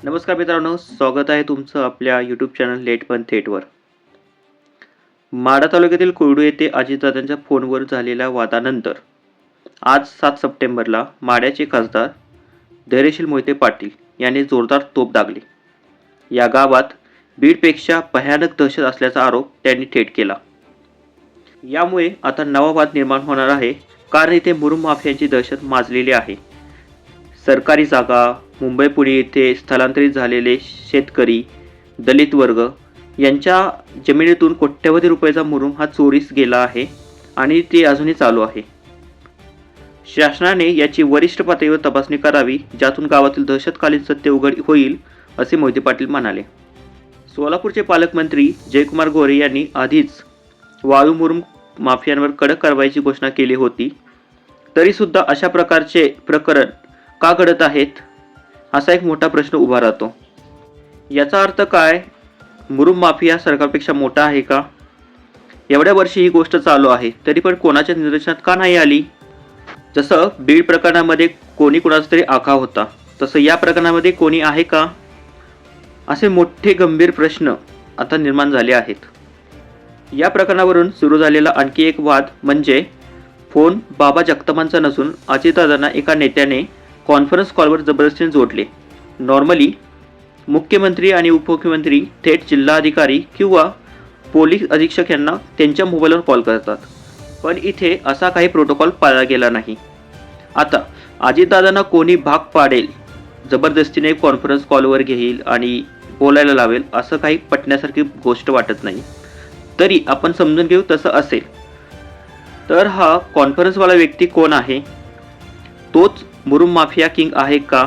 नमस्कार मित्रांनो स्वागत आहे तुमचं आपल्या यूट्यूब चॅनल लेट पण थेटवर माढा तालुक्यातील कोरडू येथे अजितदादांच्या फोनवर झालेल्या वादानंतर आज सात सप्टेंबरला माढ्याचे खासदार धैर्यशील मोहिते पाटील यांनी जोरदार तोप दागली. या गावात बीडपेक्षा भयानक दहशत असल्याचा आरोप त्यांनी थेट केला. यामुळे आता नवा वाद निर्माण होणार आहे कारण इथे मुरुम माफियांची दहशत माजलेली आहे. सरकारी जागा मुंबई पुणे येथे स्थलांतरित झालेले शेतकरी दलित वर्ग यांच्या जमिनीतून कोट्यवधी रुपयाचा मुरुम हा चोरीस गेला आहे आणि ते अजूनही चालू आहे. शासनाने याची वरिष्ठ पातळीवर तपासणी करावी ज्यातून गावातील दहशतकालीन सत्य उघड होईल असे मोहिते पाटील म्हणाले. सोलापूरचे पालकमंत्री जयकुमार गोरे यांनी आधीच वाळू मुरुम माफियांवर कडक कारवाईची घोषणा केली होती. तरीसुद्धा अशा प्रकारचे प्रकरण का घडत आहेत? असा एक मोठा प्रश्न उभा राहतो. याचा अर्थ काय? मुरुम माफिया सरकारपेक्षा मोठा आहे का? एवढ्या वर्षी ही गोष्ट चालू आहे तरी पण कोणाच्या निदर्शनात का नाही आली? जसं बीड प्रकरणामध्ये कोणी कोणाचा तरी आखा होता तसं या प्रकरणामध्ये कोणी आहे का? असे मोठे गंभीर प्रश्न आता निर्माण झाले आहेत. या प्रकरणावरून सुरू झालेला आणखी एक वाद म्हणजे फोन बाबा जगतापांचा नसून अजितदादांना एका नेत्याने कॉन्फरन्स कॉलवर जबरदस्तीने जोडले. नॉर्मली मुख्यमंत्री आणि उपमुख्यमंत्री थेट जिल्हाधिकारी किंवा पोलीस अधीक्षक यांना त्यांच्या मोबाईलवर कॉल करतात. पण इथे असा काही प्रोटोकॉल पाळला गेला नाही. आता अजितदादांना कोणी भाग पाडेल जबरदस्तीने कॉन्फरन्स कॉलवर घेईल आणि बोलायला लावेल असं काही पटण्यासारखी गोष्ट वाटत नाही. तरी आपण समजून घेऊ तसं असेल. तर हा कॉन्फरन्सवाला व्यक्ती कोण आहे? तोच मुरुम माफिया किंग आहे का?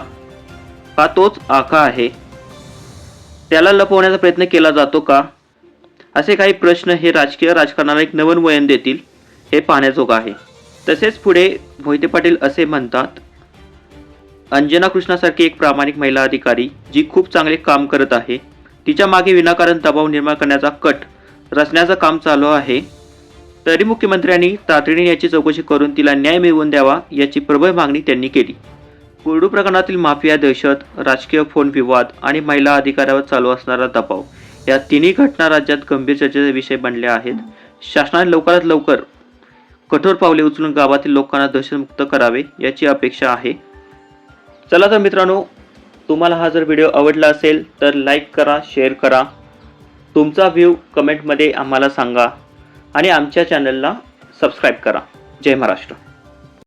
का तोच आका आहे? त्याला लपवण्याचा प्रयत्न केला जातो का? असे काही प्रश्न हे राजकीय राजकारणाला एक नवन वयन देतील हे पाहण्याजोगं आहे. तसेच पुढे मोहिते पाटील असे म्हणतात अंजना कृष्णासारखी एक प्रामाणिक महिला अधिकारी जी खूप चांगले काम करत आहे तिच्यामागे विनाकारण दबाव निर्माण करण्याचा कट रचण्याचं काम चालू आहे. तरी मुख्यमंत्र्यांनी तातडीने याची चौकशी करून तिला न्याय मिळवून द्यावा याची प्रबळ मागणी त्यांनी केली. कुर्डू प्रकरणातील माफिया दहशत राजकीय फोन विवाद आणि महिला अधिकाऱ्यावर चालू असणारा दबाव या तिन्ही घटना राज्यात गंभीर चर्चेचा विषय बनले आहेत. शासनाने लवकरात लवकर कठोर पावले उचलून गावातील लोकांना दहशतमुक्त करावे याची अपेक्षा आहे. चला तर मित्रांनो तुम्हाला हा जर व्हिडिओ आवडला असेल तर लाईक करा शेअर करा. तुमचा व्ह्यू कमेंटमध्ये आम्हाला सांगा. आणि आमच्या चॅनलला सबस्क्राईब करा. जय महाराष्ट्र.